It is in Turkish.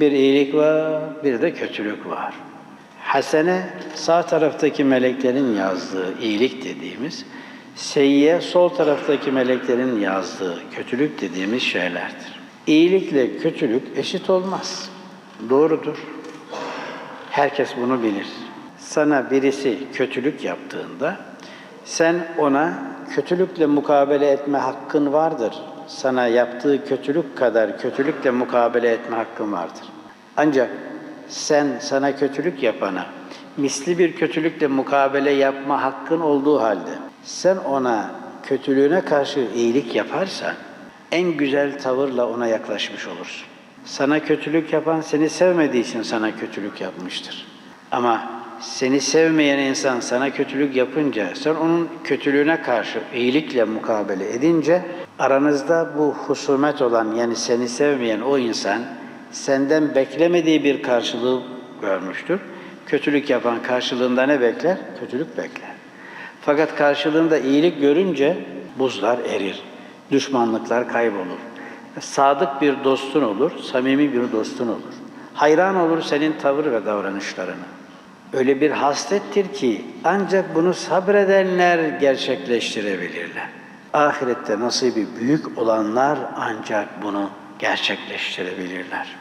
Bir iyilik var, bir de kötülük var. Hasene sağ taraftaki meleklerin yazdığı iyilik dediğimiz, seyyiye sol taraftaki meleklerin yazdığı kötülük dediğimiz şeylerdir. İyilikle kötülük eşit olmaz. Doğrudur. Herkes bunu bilir. Sana birisi kötülük yaptığında sen ona kötülükle mukabele etme hakkın vardır. Sana yaptığı kötülük kadar kötülükle mukabele etme hakkın vardır. Ancak sen sana kötülük yapana misli bir kötülükle mukabele yapma hakkın olduğu halde sen ona kötülüğüne karşı iyilik yaparsan en güzel tavırla ona yaklaşmış olursun. Sana kötülük yapan seni sevmediği için sana kötülük yapmıştır. Ama seni sevmeyen insan sana kötülük yapınca sen onun kötülüğüne karşı iyilikle mukabele edince aranızda bu husumet olan yani seni sevmeyen o insan senden beklemediği bir karşılığı görmüştür. Kötülük yapan karşılığında ne bekler? Kötülük bekler. Fakat karşılığında iyilik görünce buzlar erir. Düşmanlıklar kaybolur. Sadık bir dostun olur, samimi bir dostun olur. Hayran olur senin tavır ve davranışlarına. Öyle bir haslettir ki ancak bunu sabredenler gerçekleştirebilirler. Ahirette nasibi büyük olanlar ancak bunu gerçekleştirebilirler.